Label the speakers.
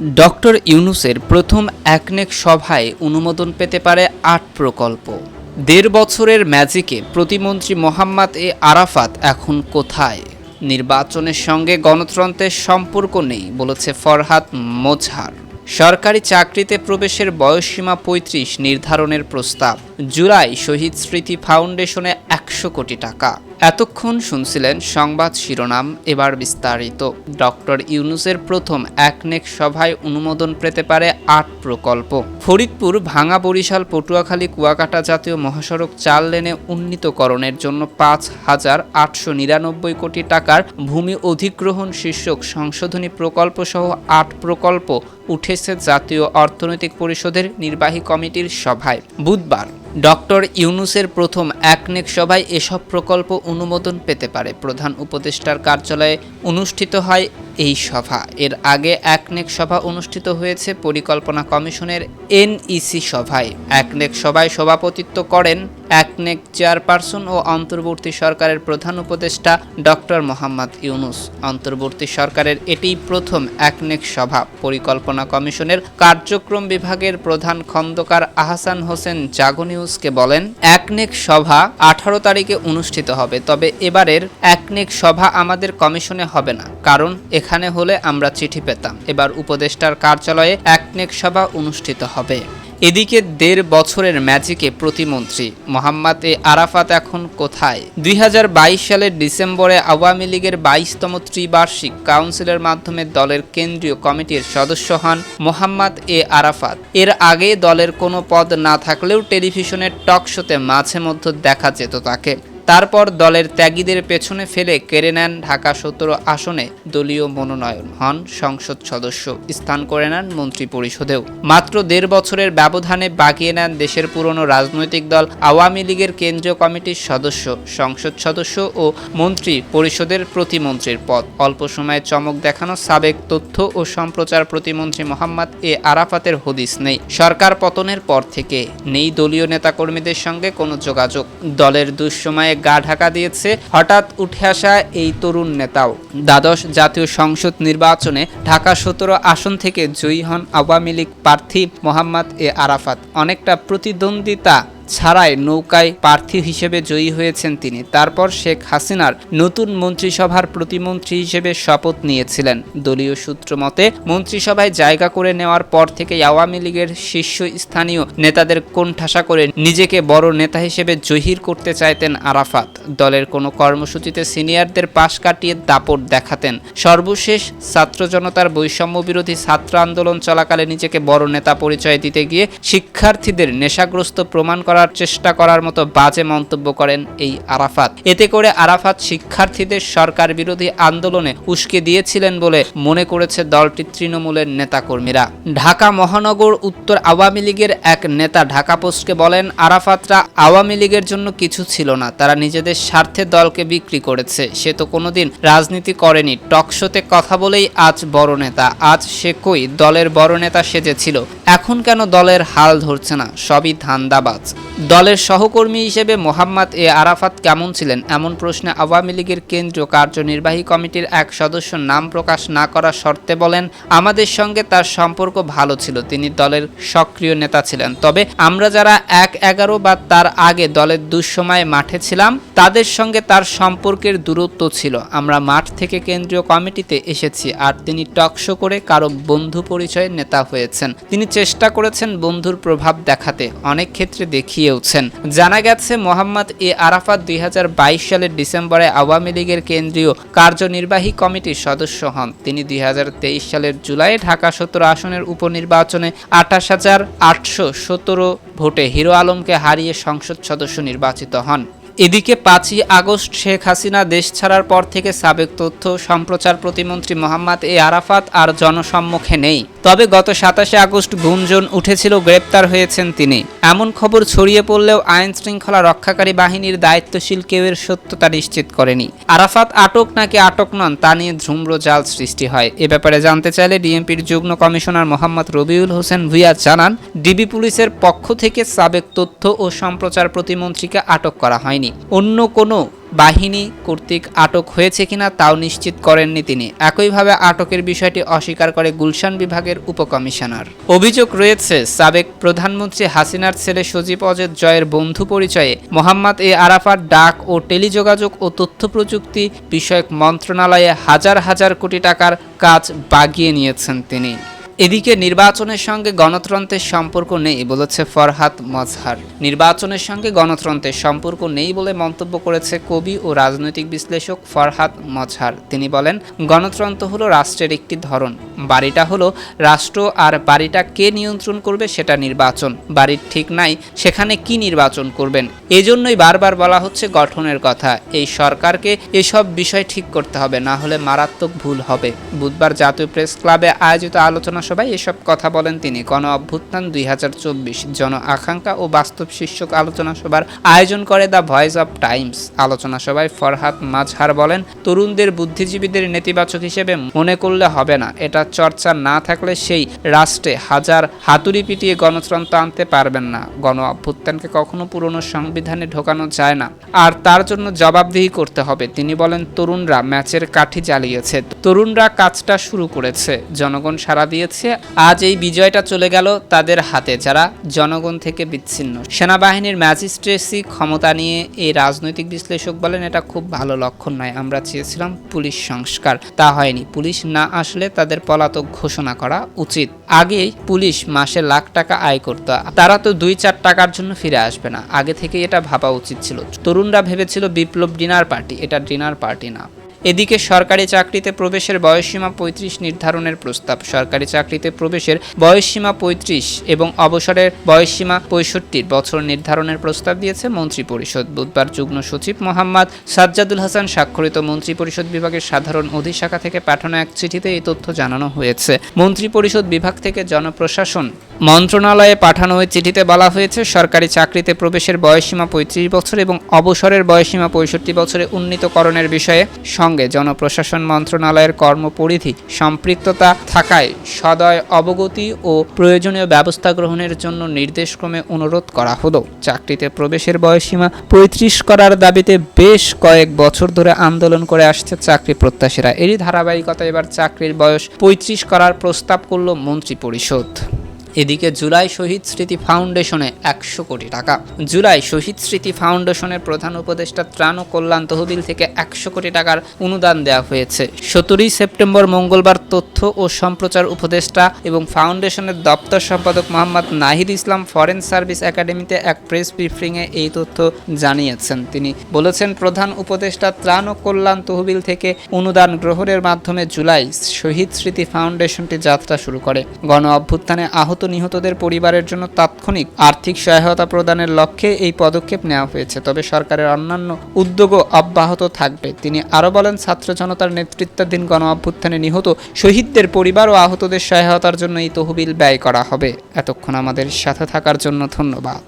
Speaker 1: Doctor ইউনুসের প্রথম একনেক সভায় অনুমোদন পেতে পারে আট প্রকল্প। দেড় বছরের ম্যাজিকে প্রতিমন্ত্রী মোহাম্মদ এ আরাফাত এখন কোথায়? নির্বাচনের সঙ্গে গণতন্ত্রের সম্পর্ক নেই, বলেছে ফরহাদ মোজহার সরকারি চাকরিতে প্রবেশের বয়সসীমা পঁয়ত্রিশ নির্ধারণের প্রস্তাব। জুলাই শহীদ স্মৃতি ফাউন্ডেশনে একশো কোটি টাকা। এতক্ষণ শুনছিলেন সংবাদ শিরোনাম, এবার বিস্তারিত। ডক্টর ইউনুসের প্রথম একনেক সভায় অনুমোদন পেতে পারে আট প্রকল্প। ফরিদপুর ভাঙা বরিশাল, পটুয়াখালী, কুয়াকাটা জাতীয় মহাসড়ক চার লেনে উন্নীতকরণের জন্য পাঁচ হাজার আটশো নিরানব্বই কোটি টাকার ভূমি অধিগ্রহণ শীর্ষক সংশোধনী প্রকল্প সহ আট প্রকল্প উঠেছে জাতীয় অর্থনৈতিক পরিষদের নির্বাহী কমিটির সভায়। বুধবার ডক্টর ইউনুসের প্রথম একনেক সভায় এসব প্রকল্প অনুমোদন পেতে পারে। প্রধান উপদেষ্টার কার্যালয়ে অনুষ্ঠিত হয় এই সভা। এর আগে একনেক সভা অনুষ্ঠিত হয়েছে পরিকল্পনা কমিশনের এনইসি সভায়। একনেক সভায় সভাপতিত্ব করেন একনেক চেয়ারপারসন ও অন্তর্বর্তী সরকারের প্রধান উপদেষ্টা ডক্টর মোহাম্মদ ইউনুস। অন্তর্বর্তী সরকারের এটিই প্রথম একনেক সভা। পরিকল্পনা কমিশনের কার্যক্রম বিভাগের প্রধান খন্দকার আহসান হোসেন জাগো নিউজকে বলেন, একনেক সভা আঠারো তারিখে অনুষ্ঠিত হবে, তবে এবারের একনেক সভা আমাদের কমিশনে হবে না, কারণ এখানে হলে আমরা চিঠি পেতাম। এবার উপদেষ্টার কার্যালয়ে একনেক সভা অনুষ্ঠিত হবে। এদিকে দেড় বছরের ম্যাজিকে প্রতিমন্ত্রী মোহাম্মদ এ আরাফাত এখন কোথায়? দুই হাজার বাইশ সালের ডিসেম্বরে আওয়ামী লীগের বাইশতম ত্রিবার্ষিক কাউন্সিলের মাধ্যমে দলের কেন্দ্রীয় কমিটির সদস্য হন মোহাম্মদ এ আরাফাত। এর আগে দলের কোনো পদ না থাকলেও টেলিভিশনের টক শোতে মাঝে মধ্যে দেখা যেত তাকে। তারপর দলের ত্যাগীদের পেছনে ফেলে কেড়ে নেন ঢাকা সতেরো আসনে দলীয় মনোনয়ন হন সংসদ সদস্য। স্থান করে নেন মন্ত্রী পরিষদেও মাত্র দেড় বছরের ব্যবধানে বাগিয়ে নেন দেশের পুরনো রাজনৈতিক দল, আওয়ামী লীগের কেন্দ্রীয় কমিটির সদস্য, সংসদ সদস্য ও মন্ত্রী পরিষদের প্রতিমন্ত্রীর পদ। অল্প সময়ে চমক দেখানো সাবেক তথ্য ও সম্প্রচার প্রতিমন্ত্রী মোহাম্মদ এ আরাফাতের হদিস নেই। সরকার পতনের পর থেকে নেই দলীয় নেতাকর্মীদের সঙ্গে কোনো যোগাযোগ। দলের দুঃসময়ে গা ঢাকা দিয়েছে। হঠাৎ উঠে আসা এই তরুণ নেতাও। দ্বাদশ জাতীয় সংসদ নির্বাচনে ঢাকা সতেরো আসন থেকে জয়ী হন আওয়ামী লীগ প্রার্থী মোহাম্মদ এ আরাফাত। অনেকটা প্রতিদ্বন্দ্বিতা ছাড়াই নৌকায় প্রার্থী হিসেবে জয়ী হয়েছেন তিনি। তারপর শেখ হাসিনার নতুন মন্ত্রিসভার প্রতিমন্ত্রী হিসেবে শপথ নিয়েছিলেন। দলীয় সূত্র মতে, মন্ত্রিসভায় জায়গা করে নেওয়ার পর থেকে আওয়ামী লীগের শীর্ষ স্থানীয় নেতাদের কোণঠাসা করে নিজেকে বড় নেতা হিসেবে জহির করতে চাইতেন আরাফাত। দলের কোনো কর্মসূচিতে সিনিয়রদের পাশ কাটিয়ে দাপট দেখাতেন। সর্বশেষ ছাত্র জনতার বৈষম্য বিরোধী ছাত্র আন্দোলন চলাকালে নিজেকে বড় নেতা পরিচয় দিতে গিয়ে শিক্ষার্থীদের নেশাগ্রস্ত প্রমাণ করার চেষ্টা করার মতো বাজে মন্তব্য করেন এই আরাফাত। এতে করে আরাফাত শিক্ষার্থীদের সরকার বিরোধী আন্দোলনে উস্কে দিয়েছিলেন বলে মনে করেছে দলটির তৃণমূলের নেতাকর্মীরা। ঢাকা মহানগর উত্তর আওয়ামী লীগের এক নেতা ঢাকা পোস্টকে বলেন, আরাফাতরা আওয়ামী লীগের জন্য কিছু ছিল না, তারা নিজেদের স্বার্থে দলকে বিক্রি করেছে। সে তো কোনোদিন রাজনীতি করেনি। টকশোতে কথা বলেই আজ বড় নেতা। আজ সে কই? দলের বড় নেতা সেজেছিল। এখন কেন দলের হাল ধরছে না? সবই ধান্দাবাজ। দলের সহকর্মী হিসেবে মোহাম্মদ এ আরাফাত কেমন ছিলেন? এমন প্রশ্নে আওয়ামী লীগের কেন্দ্রীয় কার্যনির্বাহী কমিটির এক সদস্য নাম প্রকাশ না করার শর্তে বলেন, আমাদের সঙ্গে তার সম্পর্ক ভালো ছিল, তিনি দলের সক্রিয় নেতা ছিলেন। তবে আমরা যারা এক এগারো বা তার আগে দলের দুঃসময়ে মাঠে ছিলাম, তাদের সঙ্গে তার সম্পর্কের দূরত্ব ছিল। আমরা মাঠ থেকে কেন্দ্রীয় কমিটিতে এসেছি, আর তিনি টকশো করে কারও বন্ধু পরিচয়ের নেতা হয়েছেন। তিনি চেষ্টা করেছেন বন্ধুর প্রভাব দেখাতে, অনেক ক্ষেত্রে দেখিয়েওছেন জানা গেছে, মোহাম্মদ এ আরাফাত দুই হাজার বাইশ সালের ডিসেম্বরে আওয়ামী লীগের কেন্দ্রীয় কার্যনির্বাহী কমিটির সদস্য হন। তিনি দুই হাজার তেইশ সালের জুলাই ঢাকা সতেরো আসনের উপনির্বাচনে আঠাশ হাজার আটশো সতেরো ভোটে হিরো আলমকে হারিয়ে সংসদ সদস্য নির্বাচিত হন। এদিকে পাঁচই আগস্ট শেখ হাসিনা দেশ ছাড়ার পর থেকে সাবেক তথ্য সম্প্রচার প্রতিমন্ত্রী মোহাম্মদ এ আরাফাত আর জনসম্মুখে নেই। তবে গত সাতাশে আগস্ট গুঞ্জন উঠেছিল, গ্রেপ্তার হয়েছেন তিনি। এমন খবর ছড়িয়ে পড়লেও আইন শৃঙ্খলা রক্ষাকারী বাহিনীর দায়িত্বশীল কেউ এর সত্যতা নিশ্চিত করেনি। আরাফাত আটক নাকি আটক নন তা নিয়ে ধ্রুম্র জাল সৃষ্টি হয়। এ ব্যাপারে জানতে চাইলে ডিএমপির যুগ্ম কমিশনার মোহাম্মদ রবিউল হোসেন ভুইয়া জানান, ডিবি পুলিশের পক্ষ থেকে সাবেক তথ্য ও সম্প্রচার প্রতিমন্ত্রীকে আটক করা হয়নি। অন্য কোনো বাহিনী কর্তৃক আটক হয়েছে কিনা তাও নিশ্চিত করেননি তিনি। একইভাবে আটকের বিষয়টি অস্বীকার করে গুলশান বিভাগের উপকমিশনার। অভিযোগ রয়েছে, সাবেক প্রধানমন্ত্রী হাসিনার ছেলে সজীব অজেদ জয়ের বন্ধু পরিচয়ে মোহাম্মদ এ আরাফার ডাক ও টেলিযোগাযোগ ও তথ্য প্রযুক্তি বিষয়ক মন্ত্রণালয়ে হাজার হাজার কোটি টাকার কাজ বাগিয়ে নিয়েছেন তিনি। এদিকে নির্বাচনের সঙ্গে গণতন্ত্রের সম্পর্ক নেই বলেছে ফরহাদ মজহার। নির্বাচনের সঙ্গে গণতন্ত্রের সম্পর্ক নেই বলে মন্তব্য করেছে কবি ও রাজনৈতিক বিশ্লেষক ফরহাদ মজহার। তিনি বলেন, গণতন্ত্র হলো রাষ্ট্রের একটি ধরন। বাড়িটা হলো রাষ্ট্র আর বাড়িটা কে নিয়ন্ত্রণ করবে সেটা নির্বাচন। বাড়ির ঠিক নাই, সেখানে কি নির্বাচন করবেন? এজন্যই বারবার বলা হচ্ছে গঠনের কথা। এই সরকারকে এসব বিষয় ঠিক করতে হবে, না হলে মারাত্মক ভুল হবে। বুধবার জাতীয় প্রেস ক্লাবে আয়োজিত আলোচনা সভায় এসব কথা বলেন তিনি। গণ অভ্যুত্থান দুই হাজার চব্বিশ, জন আকাঙ্ক্ষা ও বাস্তব শীর্ষক আলোচনা সভার আয়োজন করে দ্য ভয়েস অব টাইমস। আলোচনা সভায় ফরহাদ মাঝহার বলেন, তরুণদের বুদ্ধিজীবীদের নেতিবাচক হিসেবে মনে করলে হবে না। এটা চর্চা না থাকলে সেই রাষ্ট্রে হাজার হাতুড়ি পিটিয়ে গণতন্ত্র আনতে পারবেন না। গণ অভ্যুত্থানকে কখনো পুরনো সংবিধানে ঢোকানো যায় না। আর তার জন্য জবাবদিহি করতে হবে। তিনি বলেন, তরুণরা ম্যাচের কাঠি জ্বালিয়েছে। তরুণরা কাজটা শুরু করেছে। জনগণ সাড়া দিয়েছে। আজ এই বিজয়টা চলে গেল তাদের হাতে। যারা জনগণ থেকে বিচ্ছিন্ন। সেনাবাহিনীর ম্যাজিস্ট্রেসি ক্ষমতা নিয়ে এই রাজনৈতিক বিশ্লেষক বলেন, এটা খুব ভালো লক্ষণ নয়। আমরা চেয়েছিলাম পুলিশ সংস্কার। তা হয়নি। পুলিশ না আসলে তাদের পলাতক ঘোষণা করা উচিত। আগে পুলিশ মাসে লাখ টাকা আয় করত। তারা তো দুই চার টাকার জন্য ফিরে আসবে না। আগে থেকে এটা ভাবা উচিত ছিল। তরুণরা ভেবেছিল বিপ্লব ডিনার পার্টি। এটা ডিনার পার্টি না। এদিকে সরকারি চাকরিতে প্রবেশের বয়সসীমা পঁয়ত্রিশ নির্ধারণের প্রস্তাব। সরকারি চাকরিতে প্রবেশের বয়সসীমা পঁয়ত্রিশ এবং অবসরের বয়সসীমা পঁয়ষট্টি বছর নির্ধারণের প্রস্তাব দিয়েছে মন্ত্রী পরিষদ বুধবার যুগ্ম সচিব মোহাম্মদ সাজ্জাদুল হাসান স্বাক্ষরিত মন্ত্রী পরিষদ বিভাগের সাধারণ অধিশাখা থেকে পাঠানো এক চিঠিতে এই তথ্য জানানো হয়েছে। মন্ত্রী পরিষদ বিভাগ থেকে জনপ্রশাসন মন্ত্রণালয়ে পাঠানো ওই চিঠিতে বলা হয়েছে, সরকারি চাকরিতে প্রবেশের বয়সসীমা পঁয়ত্রিশ বছর এবং অবসরের বয়সসীমা পঁয়ষট্টি বছরে উন্নীতকরণের বিষয়ে সঙ্গে জনপ্রশাসন মন্ত্রণালয়ের কর্মপরিধি সম্পৃক্ততা থাকায় সদয় অবগতি ও প্রয়োজনীয় ব্যবস্থা গ্রহণের জন্য নির্দেশক্রমে অনুরোধ করা হলো। চাকরিতে প্রবেশের বয়সসীমা পঁয়ত্রিশ করার দাবিতে বেশ কয়েক বছর ধরে আন্দোলন করে আসছে চাকরি প্রত্যাশীরা। এরই ধারাবাহিকতা এবার চাকরির বয়স পঁয়ত্রিশ করার প্রস্তাব করল মন্ত্রী পরিষদ এদিকে জুলাই শহীদ স্মৃতি ফাউন্ডেশনে একশো কোটি টাকা। জুলাই শহীদ স্মৃতি ফাউন্ডেশনের প্রধান উপদেষ্টা ত্রাণ ও কল্যাণ তহবিল থেকে একশো কোটি টাকার অনুদান দেওয়া হয়েছে। সতেরোই সেপ্টেম্বর মঙ্গলবার তথ্য ও সম্প্রচার উপদেষ্টা এবং ফাউন্ডেশনের দপ্তর সম্পাদক মোহাম্মদ নাহিদ ইসলাম ফরেন সার্ভিস একাডেমিতে এক প্রেস ব্রিফিংয়ে এই তথ্য জানিয়েছেন। তিনি বলেছেন, প্রধান উপদেষ্টা ত্রাণ ও কল্যাণ তহবিল থেকে অনুদান গ্রহণের মাধ্যমে জুলাই শহীদ স্মৃতি ফাউন্ডেশনটি যাত্রা শুরু করে। গণ অভ্যুত্থানে আহত নিহতদের পরিবারের জন্য তাৎক্ষণিক আর্থিক সহায়তা প্রদানের লক্ষ্যে এই পদক্ষেপ নেওয়া হয়েছে। তবে সরকারের অন্যান্য উদ্যোগও অব্যাহত থাকবে। তিনি আরও বলেন, ছাত্র জনতার নেতৃত্বাধীন গণ অভ্যুত্থানে নিহত শহীদদের পরিবার ও আহতদের সহায়তার জন্য এই তহবিল ব্যয় করা হবে। এতক্ষণ আমাদের সাথে থাকার জন্য ধন্যবাদ।